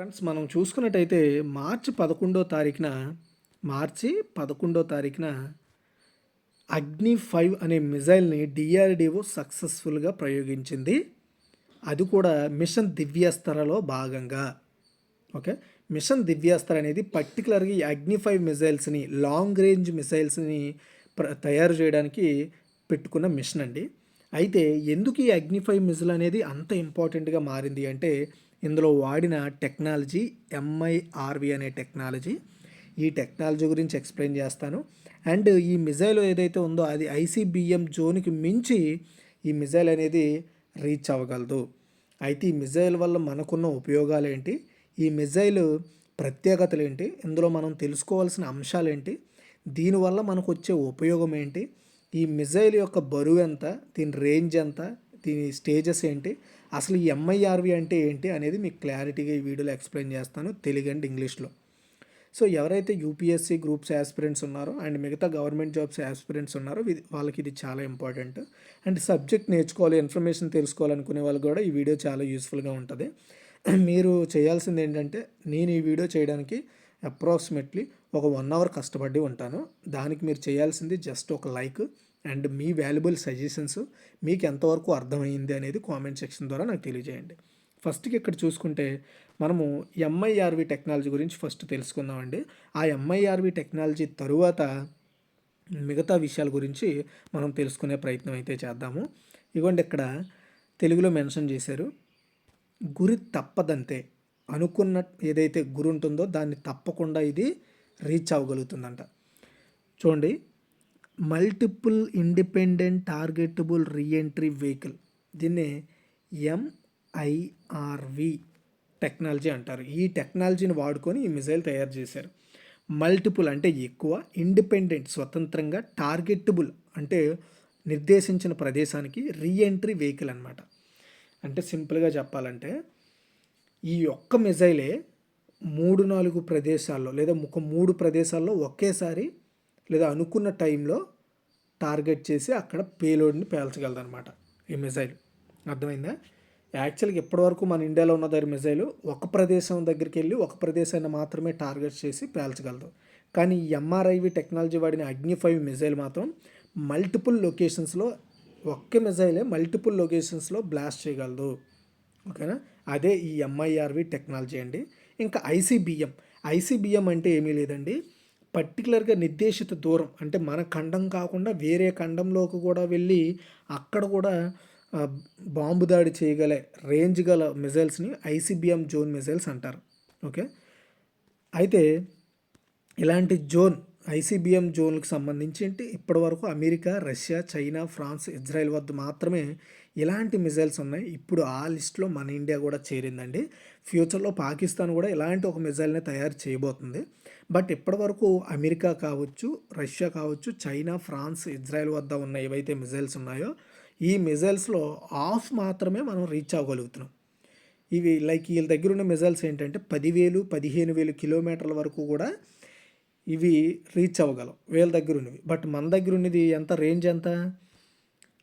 Friends మనం చూసుకున్నట్టయితే మార్చి పదకొండో తారీఖున మార్చి పదకొండో తారీఖున అగ్ని ఫైవ్ అనే మిజైల్ని డిఆర్డిఓ సక్సెస్ఫుల్గా ప్రయోగించింది. అది కూడా మిషన్ దివ్యాస్త్రలో భాగంగా. ఓకే? మిషన్ దివ్యాస్త్ర అనేది పర్టికులర్గా ఈ అగ్ని ఫైవ్ మిజైల్స్ని లాంగ్ రేంజ్ మిసైల్స్ని ప్ర తయారు చేయడానికి పెట్టుకున్న మిషన్ అండి. అయితే ఎందుకు ఈ అగ్ని ఫైవ్ మిజైల్ అనేది అంత ఇంపార్టెంట్గా మారింది అంటే ఇందులో వాడిన టెక్నాలజీ ఎంఐఆర్వి అనే టెక్నాలజీ. ఈ టెక్నాలజీ గురించి ఎక్స్ప్లెయిన్ చేస్తాను. అండ్ ఈ మిజైల్ ఏదైతే ఉందో అది ఐసీబీఎం జోన్కి మించి ఈ మిజైల్ అనేది రీచ్ అవ్వగలదు. అయితే ఈ మిజైల్ వల్ల మనకున్న ఉపయోగాలు ఏంటి ఈ మిజైల్ ప్రత్యేకతలు ఏంటి ఇందులో మనం తెలుసుకోవాల్సిన అంశాలు ఏంటి దీనివల్ల మనకు వచ్చే ఉపయోగం ఏంటి ఈ మిజైల్ యొక్క బరువు ఎంత? దీని రేంజ్ ఎంత? దీని స్టేజెస్ ఏంటి? అసలు ఈ ఎంఐఆర్వి అంటే ఏంటి అనేది మీకు క్లారిటీగా ఈ వీడియోలో ఎక్స్ప్లెయిన్ చేస్తాను తెలుగు అండ్ ఇంగ్లీష్లో. సో ఎవరైతే యూపీఎస్సీ గ్రూప్స్ యాస్పిరెంట్స్ ఉన్నారో అండ్ మిగతా గవర్నమెంట్ జాబ్స్ యాస్పిరెంట్స్ ఉన్నారో ఇది వాళ్ళకి ఇది చాలా ఇంపార్టెంట్ అండ్ సబ్జెక్ట్ నేర్చుకోవాలి ఇన్ఫర్మేషన్ తెలుసుకోవాలనుకునే వాళ్ళకి కూడా ఈ వీడియో చాలా యూస్ఫుల్గా ఉంటుంది. మీరు చేయాల్సింది ఏంటంటే నేను ఈ వీడియో చేయడానికి అప్రాక్సిమేట్లీ ఒక వన్ అవర్ కష్టపడి ఉంటాను. దానికి మీరు చేయాల్సింది జస్ట్ ఒక లైక్ అండ్ మీ వాల్యుబుల్ సజెషన్స్ మీకు ఎంతవరకు అర్థమైంది అనేది కామెంట్ సెక్షన్ ద్వారా నాకు తెలియజేయండి. ఫస్ట్కి ఇక్కడ చూసుకుంటే మనము ఎంఐఆర్వి టెక్నాలజీ గురించి ఫస్ట్ తెలుసుకుందామండి. ఆ ఎంఐఆర్వి టెక్నాలజీ తరువాత మిగతా విషయాల గురించి మనం తెలుసుకునే ప్రయత్నం అయితే చేద్దాము. ఇవ్వండి ఇక్కడ తెలుగులో మెన్షన్ చేశారు. గురి తప్పదంతే. అనుకున్న ఏదైతే గురి ఉంటుందో దాన్ని తప్పకుండా ఇది రీచ్ అవ్వగలుగుతుందంట. చూడండి multiple independent targetable reentry vehicle దీన్ని ఎంఐఆర్వి టెక్నాలజీ అంటారు. ఈ టెక్నాలజీని వాడుకొని ఈ మిజైల్ తయారు చేశారు. మల్టిపుల్ అంటే ఎక్కువ ఇండిపెండెంట్ స్వతంత్రంగా టార్గెటబుల్ అంటే నిర్దేశించిన ప్రదేశానికి రీఎంట్రీ వెహికల్ అనమాట అంటే సింపుల్గా చెప్పాలంటే ఈ ఒక్క మిజైలే మూడు నాలుగు ప్రదేశాల్లో లేదా ఒక మూడు ప్రదేశాల్లో ఒకేసారి లేదా అనుకున్న టైంలో టార్గెట్ చేసి అక్కడ పేలోడ్ని పేల్చగలదు అనమాట ఈ మిజైల్. అర్థమైందా? యాక్చువల్గా ఇప్పటివరకు మన ఇండియాలో ఉన్న దగ్గర మిసైల్ ఒక ప్రదేశం దగ్గరికి వెళ్ళి ఒక ప్రదేశాన్ని మాత్రమే టార్గెట్ చేసి పేల్చగలదు. కానీ ఈ ఎంఆర్ఐవి టెక్నాలజీ వాడిన అగ్ని ఫైవ్ మిజైల్ మాత్రం మల్టిపుల్ లొకేషన్స్లో ఒక్క మిజైలే మల్టిపుల్ లొకేషన్స్లో బ్లాస్ట్ చేయగలదు. ఓకేనా? అదే ఈ ఎంఐఆర్వి టెక్నాలజీ అండి. ఇంకా ఐసీబిఎం ఐసీబిఎం అంటే ఏమీ లేదండి. పర్టికులర్గా నిర్దేశిత దూరం అంటే మన ఖండం కాకుండా వేరే ఖండంలోకి కూడా వెళ్ళి అక్కడ కూడా బాంబు దాడి చేయగల రేంజ్ గల మిజైల్స్ని ఐసీబీఎం జోన్ మిజైల్స్ అంటారు. ఓకే? అయితే ఇలాంటి జోన్ ఐసీబీఎం జోన్లకు సంబంధించి అంటే ఇప్పటివరకు America Russia China France Israel వద్ద మాత్రమే ఇలాంటి మిజైల్స్ ఉన్నాయి. ఇప్పుడు ఆ లిస్ట్లో మన ఇండియా కూడా చేరిందండి. ఫ్యూచర్లో పాకిస్తాన్ కూడా ఇలాంటి ఒక మిజైల్ని తయారు చేయబోతుంది. బట్ ఇప్పటివరకు అమెరికా కావచ్చు రష్యా కావచ్చు చైనా ఫ్రాన్స్ ఇజ్రాయెల్ వద్ద ఉన్న ఏవైతే మిజైల్స్ ఉన్నాయో ఈ మిజైల్స్లో ఆఫ్ మాత్రమే మనం రీచ్ అవ్వగలుగుతున్నాం. ఇవి లైక్ వీళ్ళ దగ్గర ఉన్న మిజైల్స్ ఏంటంటే పదివేలు పదిహేను వేలు కిలోమీటర్ల వరకు కూడా ఇవి రీచ్ అవ్వగలం. వీళ్ళ దగ్గర ఉన్నవి. బట్ మన దగ్గర ఉన్నది ఎంత? రేంజ్ ఎంత?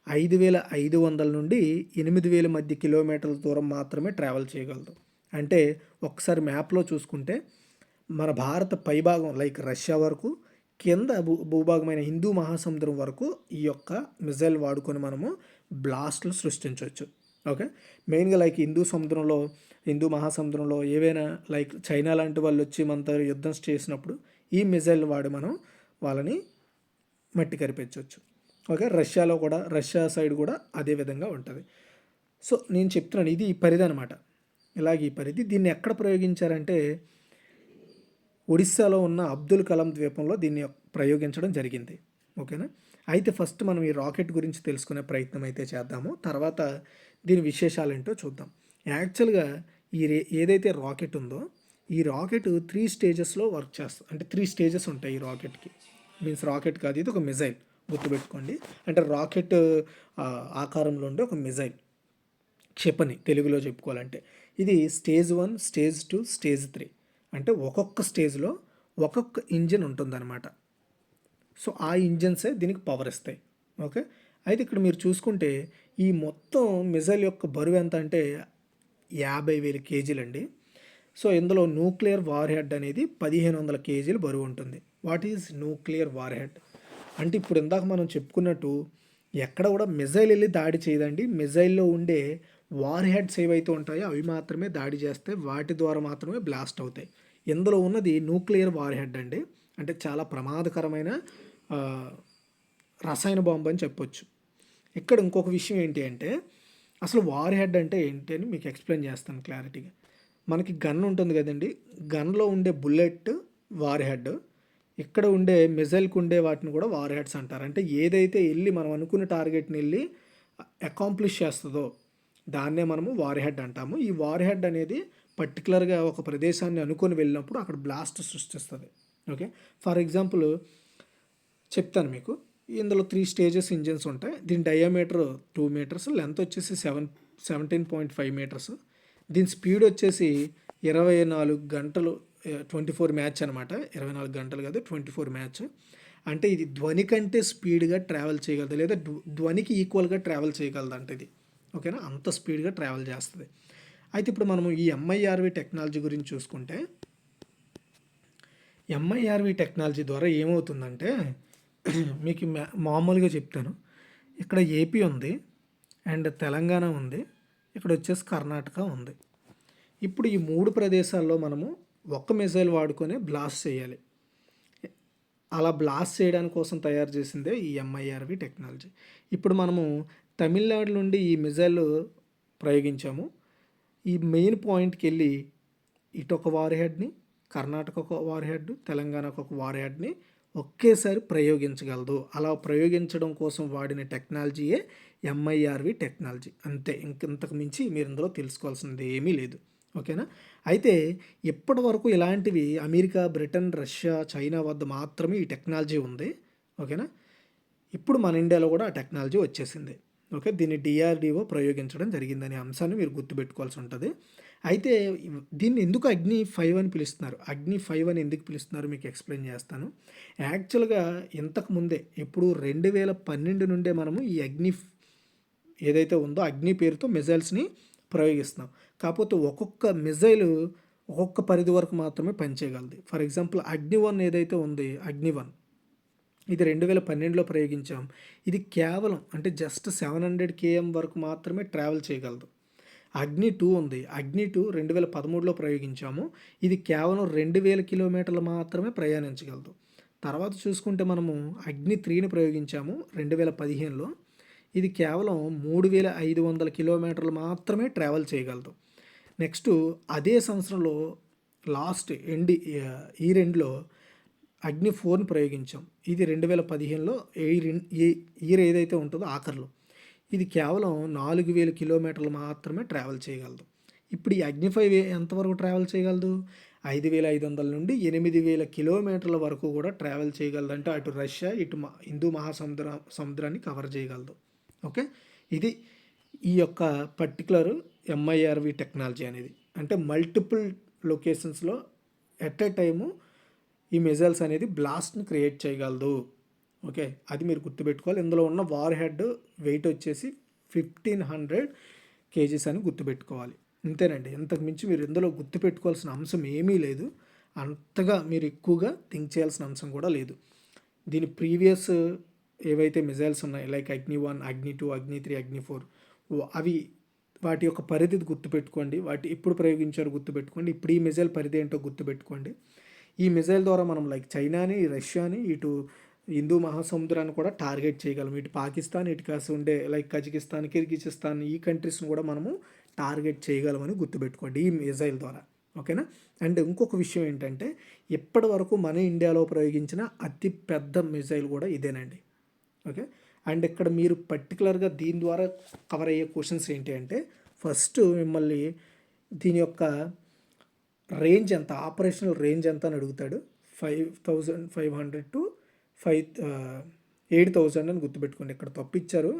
ఐదు వేల ఐదు వందల నుండి ఎనిమిది వేల మధ్య కిలోమీటర్ల దూరం మాత్రమే ట్రావెల్ చేయగలదు. అంటే ఒకసారి మ్యాప్లో చూసుకుంటే మన భారత పైభాగం లైక్ రష్యా వరకు కింద భూ భూభాగమైన హిందూ మహాసముద్రం వరకు ఈ యొక్క మిజైల్ వాడుకొని మనము బ్లాస్ట్లు సృష్టించవచ్చు. ఓకే మెయిన్గా లైక్ హిందూ సముద్రంలో హిందూ మహాసముద్రంలో ఏవైనా లైక్ చైనా లాంటి వాళ్ళు వచ్చి మనతో యుద్ధం చేసినప్పుడు ఈ మిజైల్ వాడి మనం వాళ్ళని మట్టి కరిపించవచ్చు. ఓకే రష్యాలో కూడా రష్యా సైడ్ కూడా అదే విధంగా ఉంటుంది. సో నేను చెప్తున్నాను ఇది ఈ పరిధి అనమాట ఇలాగ ఈ పరిధి. దీన్ని ఎక్కడ ప్రయోగించారంటే ఒడిస్సాలో ఉన్న అబ్దుల్ కలాం ద్వీపంలో దీన్ని ప్రయోగించడం జరిగింది. ఓకేనా? అయితే ఫస్ట్ మనం ఈ రాకెట్ గురించి తెలుసుకునే ప్రయత్నం అయితే చేద్దాము. తర్వాత దీని విశేషాలు ఏంటో చూద్దాం. యాక్చువల్గా ఈ రే ఏదైతే రాకెట్ ఉందో ఈ రాకెట్ త్రీ స్టేజెస్లో వర్క్ చేస్తుంది అంటే త్రీ స్టేజెస్ ఉంటాయి ఈ రాకెట్కి. మీన్స్ రాకెట్ కాదు ఇది ఒక మిజైల్. గుర్తుపెట్టుకోండి. అంటే రాకెట్ ఆకారంలో ఉండే ఒక మిజైల్ క్షిపణి తెలుగులో చెప్పుకోవాలంటే. ఇది stage one stage two stage three. అంటే ఒక్కొక్క స్టేజ్లో ఒక్కొక్క ఇంజిన్ ఉంటుందన్నమాట. సో ఆ ఇంజిన్సే దీనికి పవర్ ఇస్తాయి. ఓకే? అయితే ఇక్కడ మీరు చూసుకుంటే ఈ మొత్తం మిజైల్ యొక్క బరువు ఎంత అంటే యాభై వేల కేజీలండి సో ఇందులో న్యూక్లియర్ వార్ హెడ్ అనేది పదిహేను వందల కేజీలు బరువు ఉంటుంది. What is nuclear warhead? అంటే ఇప్పుడు ఇందాక మనం చెప్పుకున్నట్టు ఎక్కడ కూడా మిజైల్ వెళ్ళి దాడి చేయదండి. మిజైల్లో ఉండే వార్ హెడ్స్ ఏవైతే ఉంటాయో అవి మాత్రమే దాడి చేస్తాయి వాటి ద్వారా మాత్రమే బ్లాస్ట్ అవుతాయి. ఇందులో ఉన్నది న్యూక్లియర్ వార్ హెడ్ అండి. అంటే చాలా ప్రమాదకరమైన రసాయన బాంబు అని చెప్పొచ్చు. ఇక్కడ ఇంకొక విషయం ఏంటి అంటే అసలు వార్ హెడ్ అంటే ఏంటి అని మీకు ఎక్స్ప్లెయిన్ చేస్తాను క్లారిటీగా. మనకి గన్ ఉంటుంది కదండి. గన్లో ఉండే బుల్లెట్ వార్ హెడ్. ఇక్కడ ఉండే మిజైల్కి ఉండే వాటిని కూడా వార్ హెడ్స్ అంటారు. అంటే ఏదైతే వెళ్ళి మనం అనుకున్న టార్గెట్ని వెళ్ళి అకాంప్లిష్ చేస్తుందో దాన్నే మనము వార్ హెడ్ అంటాము. ఈ వార్ హెడ్ అనేది పర్టికులర్గా ఒక ప్రదేశాన్ని అనుకొని వెళ్ళినప్పుడు అక్కడ బ్లాస్ట్ సృష్టిస్తుంది. ఓకే? ఫర్ ఎగ్జాంపుల్ చెప్తాను మీకు. ఇందులో త్రీ స్టేజెస్ ఇంజిన్స్ ఉంటాయి. దీని డయామీటర్ టూ మీటర్స్ లెంత్ వచ్చేసి seven seventeen point five metres. దీని స్పీడ్ వచ్చేసి ఇరవై నాలుగు గంటలు ట్వంటీ ఫోర్ మ్యాచ్ అనమాట ఇరవై నాలుగు గంటలు కాదు ట్వంటీ ఫోర్ మ్యాచ్ అంటే ఇది ధ్వని కంటే స్పీడ్గా ట్రావెల్ చేయగలదు లేదా ధ్వనికి ఈక్వల్గా ట్రావెల్ చేయగలదు అంటే ఇది. ఓకేనా అంత స్పీడ్గా ట్రావెల్ చేస్తుంది. అయితే ఇప్పుడు మనము ఈ ఎంఐఆర్వి టెక్నాలజీ గురించి చూసుకుంటే ఎంఐఆర్వి టెక్నాలజీ ద్వారా ఏమవుతుందంటే మీకు మామూలుగా చెప్తాను. ఇక్కడ ఏపీ ఉంది అండ్ తెలంగాణ ఉంది ఇక్కడ వచ్చేసి కర్ణాటక ఉంది. ఇప్పుడు ఈ మూడు ప్రదేశాల్లో మనము ఒక్క మిసైల్ వాడుకొని బ్లాస్ట్ చేయాలి. అలా బ్లాస్ట్ చేయడానికి కోసం తయారు చేసిందే ఈ ఎంఐఆర్వి టెక్నాలజీ. ఇప్పుడు మనము తమిళనాడు నుండి ఈ మిజైల్ ప్రయోగించాము. ఈ మెయిన్ పాయింట్కి వెళ్ళి ఇటు ఒక వార్ హెడ్ని కర్ణాటక ఒక వార్ హెడ్ తెలంగాణకు ఒక వార్ హెడ్ని ఒకేసారి ప్రయోగించగలదు. అలా ప్రయోగించడం కోసం వాడిన టెక్నాలజీయే ఎంఐఆర్వి టెక్నాలజీ. అంతే. ఇంకంతకు మించి మీరు ఇందులో తెలుసుకోవాల్సింది ఏమీ లేదు. ఓకేనా? అయితే ఇప్పటి వరకు ఇలాంటివి అమెరికా బ్రిటన్ రష్యా చైనా వద్ద మాత్రమే ఈ టెక్నాలజీ ఉంది? ఓకేనా? ఇప్పుడు మన ఇండియాలో కూడా ఆ టెక్నాలజీ వచ్చేసింది. ఓకే? దీన్ని డిఆర్డిఓ ప్రయోగించడం జరిగిందనే అంశాన్ని మీరు గుర్తుపెట్టుకోవాల్సి ఉంటుంది. అయితే దీన్ని ఎందుకు అగ్ని ఫైవ్ అని పిలుస్తున్నారు? అగ్ని ఫైవ్ అని ఎందుకు పిలుస్తున్నారు? మీకు ఎక్స్ప్లెయిన్ చేస్తాను. యాక్చువల్గా ఇంతకు ముందే ఇప్పుడు రెండు వేల పన్నెండు నుండే మనము ఈ అగ్ని ఏదైతే ఉందో అగ్ని పేరుతో మిజైల్స్ని ప్రయోగిస్తున్నాం. కాకపోతే ఒక్కొక్క మిజైల్ ఒక్కొక్క పరిధి వరకు మాత్రమే పనిచేయగలదు. ఫర్ ఎగ్జాంపుల్ అగ్ని వన్ ఏదైతే ఉంది అగ్ని వన్ ఇది రెండు వేల పన్నెండులో ప్రయోగించాం. ఇది కేవలం అంటే జస్ట్ సెవెన్ హండ్రెడ్ కేఎం వరకు మాత్రమే ట్రావెల్ చేయగలదు. అగ్ని టూ ఉంది. అగ్ని టూ రెండు వేల పదమూడులో ప్రయోగించాము. ఇది కేవలం రెండు వేల కిలోమీటర్లు మాత్రమే ప్రయాణించగలదు. తర్వాత చూసుకుంటే మనము అగ్ని త్రీని ప్రయోగించాము రెండు వేల పదిహేనులో. ఇది కేవలం మూడు వేల ఐదు వందల కిలోమీటర్లు మాత్రమే ట్రావెల్ చేయగలదు. నెక్స్ట్ అదే సంవత్సరంలో లాస్ట్ ఎండి ఈ రెండులో అగ్ని ఫోర్ని ప్రయోగించాం. ఇది రెండు వేల పదిహేనులో ఈ ఈ ఇయర్ ఏదైతే ఉంటుందో ఆఖరిలో. ఇది కేవలం నాలుగు వేల కిలోమీటర్లు మాత్రమే ట్రావెల్ చేయగలదు. ఇప్పుడు ఈ అగ్ని ఫైవ్ ఎంతవరకు ట్రావెల్ చేయగలదు? ఐదు వేల ఐదు వందల నుండి ఎనిమిది వేల కిలోమీటర్ల వరకు కూడా ట్రావెల్ చేయగలదు. అంటే అటు రష్యా ఇటు హిందూ మహాసముద్ర సముద్రాన్ని కవర్ చేయగలదు. ఓకే? ఇది ఈ యొక్క పర్టికులర్ ఎంఐఆర్వి టెక్నాలజీ అనేది. అంటే మల్టిపుల్ లొకేషన్స్లో ఎట్ ఏ టైము ఈ మిజైల్స్ అనేది బ్లాస్ట్ని క్రియేట్ చేయగలదు. ఓకే అది మీరు గుర్తుపెట్టుకోవాలి. ఇందులో ఉన్న వార్ హెడ్ వెయిట్ వచ్చేసి ఫిఫ్టీన్ హండ్రెడ్ కేజీస్ అని గుర్తుపెట్టుకోవాలి. అంతేనండి ఇంతకుమించి మీరు ఇందులో గుర్తుపెట్టుకోవాల్సిన అంశం ఏమీ లేదు. అంతగా మీరు ఎక్కువగా థింక్ చేయాల్సిన అంశం కూడా లేదు. దీని ప్రీవియస్ ఏవైతే మిజైల్స్ ఉన్నాయి లైక్ అగ్ని వన్ అగ్ని టూ అగ్ని త్రీ అగ్ని ఫోర్ అవి వాటి యొక్క పరిధి గుర్తుపెట్టుకోండి. వాటి ఎప్పుడు ప్రయోగించారో గుర్తుపెట్టుకోండి. ఇప్పుడు ఈ మిజైల్ పరిధి ఏంటో గుర్తుపెట్టుకోండి. ఈ మిజైల్ ద్వారా మనం లైక్ చైనాని రష్యాని ఇటు హిందూ మహాసముద్రాన్ని కూడా టార్గెట్ చేయగలం. ఇటు పాకిస్తాన్ ఇటు కాసి ఉండే లైక్ కజకిస్తాన్ కిర్గిజిస్తాన్ ఈ కంట్రీస్ని కూడా మనము టార్గెట్ చేయగలమని గుర్తుపెట్టుకోండి ఈ మిజైల్ ద్వారా. ఓకేనా? అండ్ ఇంకొక విషయం ఏంటంటే ఇప్పటి వరకు మన ఇండియాలో ప్రయోగించిన అతి పెద్ద మిజైల్ కూడా ఇదేనండి. ఓకే? అండ్ ఇక్కడ మీరు పర్టికులర్గా దీని ద్వారా కవర్ అయ్యే క్వశ్చన్స్ ఏంటి అంటే ఫస్ట్ మిమ్మల్ని దీని యొక్క రేంజ్ ఎంత ఆపరేషనల్ రేంజ్ ఎంత అని అడుగుతాడు. Five thousand five hundred to five eight thousand అని గుర్తుపెట్టుకోండి. ఇక్కడ తప్పిచ్చారు.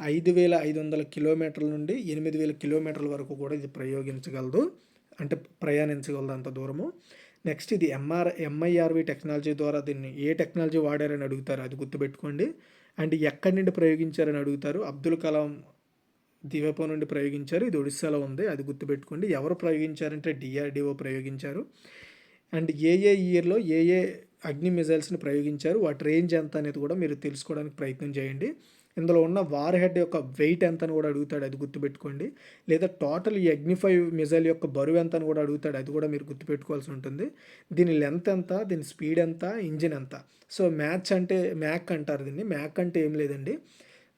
ఐదు వేల ఐదు వందల కిలోమీటర్ల నుండి ఎనిమిది వేల కిలోమీటర్ల వరకు కూడా ఇది ప్రయోగించగలదు. అంటే ప్రయాణించగలదు అంత దూరము. నెక్స్ట్ ఇది ఎంఆర్ ఎంఐఆర్వి టెక్నాలజీ ద్వారా దీన్ని ఏ టెక్నాలజీ వాడారని అడుగుతారు అది గుర్తుపెట్టుకోండి. అండ్ ఎక్కడి నుండి ప్రయోగించారని అడుగుతారు? అబ్దుల్ కలాం ద్వీపం నుండి ప్రయోగించారు. ఇది ఒడిస్సాలో ఉంది. అది గుర్తుపెట్టుకోండి. ఎవరు ప్రయోగించారంటే డిఆర్డిఓ ప్రయోగించారు. అండ్ ఏ ఏ ఇయర్లో ఏ ఏ అగ్ని మిజైల్స్ని ప్రయోగించారు? వాటి రేంజ్ ఎంత అనేది కూడా మీరు తెలుసుకోవడానికి ప్రయత్నం చేయండి. ఇందులో ఉన్న వార్ హెడ్ యొక్క వెయిట్ ఎంత అని కూడా అడుగుతాడు అది గుర్తుపెట్టుకోండి. లేదా టోటల్ ఈ మిజైల్ యొక్క బరువు ఎంత అని కూడా అడుగుతాడు అది కూడా మీరు గుర్తుపెట్టుకోవాల్సి ఉంటుంది. దీని లెంత్ ఎంత దీని స్పీడ్ ఎంత ఇంజిన్ ఎంత. సో మ్యాచ్ అంటే మ్యాక్ అంటారు దీన్ని. మ్యాక్ అంటే ఏం లేదండి.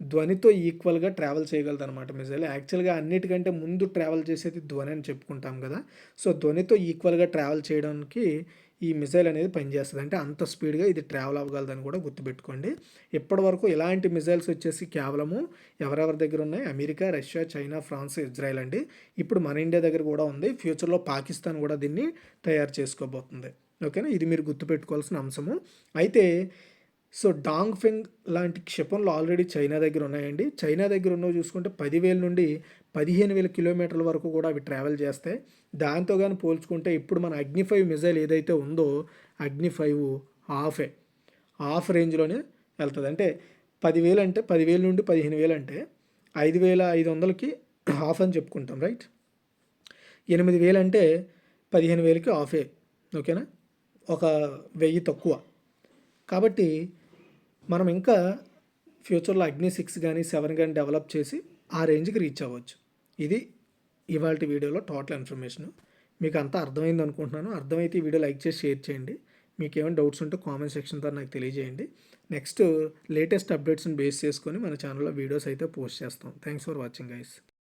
ధ్వనితో ఈక్వల్గా ట్రావెల్ చేయగలదు అనమాట మిజైల్. యాక్చువల్గా అన్నిటికంటే ముందు ట్రావెల్ చేసేది ధ్వని అని చెప్పుకుంటాం కదా. సో ధ్వనితో ఈక్వల్గా ట్రావెల్ చేయడానికి ఈ మిజైల్ అనేది పనిచేస్తుంది. అంటే అంత స్పీడ్గా ఇది ట్రావెల్ అవ్వగలదని కూడా గుర్తుపెట్టుకోండి. ఇప్పటివరకు ఇలాంటి మిజైల్స్ వచ్చేసి కేవలము ఎవరెవరి దగ్గర ఉన్నాయి? America Russia China France Israel అండి. ఇప్పుడు మన ఇండియా దగ్గర కూడా ఉంది. ఫ్యూచర్లో పాకిస్తాన్ కూడా దీన్ని తయారు చేసుకోబోతుంది. ఓకేనా? ఇది మీరు గుర్తుపెట్టుకోవాల్సిన అంశము. అయితే సో డాంగ్ ఫింగ్ లాంటి క్షిపణులు ఆల్రెడీ చైనా దగ్గర ఉన్నాయండి. చైనా దగ్గర ఉన్నవి చూసుకుంటే పదివేల నుండి పదిహేను వేల కిలోమీటర్ల వరకు కూడా అవి ట్రావెల్ చేస్తాయి దాంతో కానీ పోల్చుకుంటే ఇప్పుడు మన అగ్ని ఫైవ్ మిజైల్ ఏదైతే ఉందో అగ్ని ఫైవ్ హాఫే హాఫ్ రేంజ్లోనే వెళ్తుంది. అంటే పదివేలు అంటే పదివేల నుండి పదిహేను వేలు అంటే ఐదు వేల ఐదు వందలకి హాఫ్ అని చెప్పుకుంటాం రైట్ ఎనిమిది వేలు అంటే పదిహేను వేలకి హాఫే ఓకేనా ఒక వెయ్యి తక్కువ. కాబట్టి మనం ఇంకా ఫ్యూచర్లో అగ్ని సిక్స్ కానీ సెవెన్ కానీ డెవలప్ చేసి ఆ రేంజ్కి రీచ్ అవ్వచ్చు. ఇది ఇవాళ వీడియోలో టోటల్ ఇన్ఫర్మేషన్ మీకు అంతా అర్థమైంది అనుకుంటున్నాను. అర్థమైతే ఈ వీడియో లైక్ చేసి షేర్ చేయండి. మీకు ఏమైనా డౌట్స్ ఉంటే కామెంట్ సెక్షన్ ద్వారా నాకు తెలియజేయండి. నెక్స్ట్ లేటెస్ట్ అప్డేట్స్ని బేస్ చేసుకొని మన ఛానల్లో వీడియోస్ అయితే పోస్ట్ చేస్తాం. Thanks for watching guys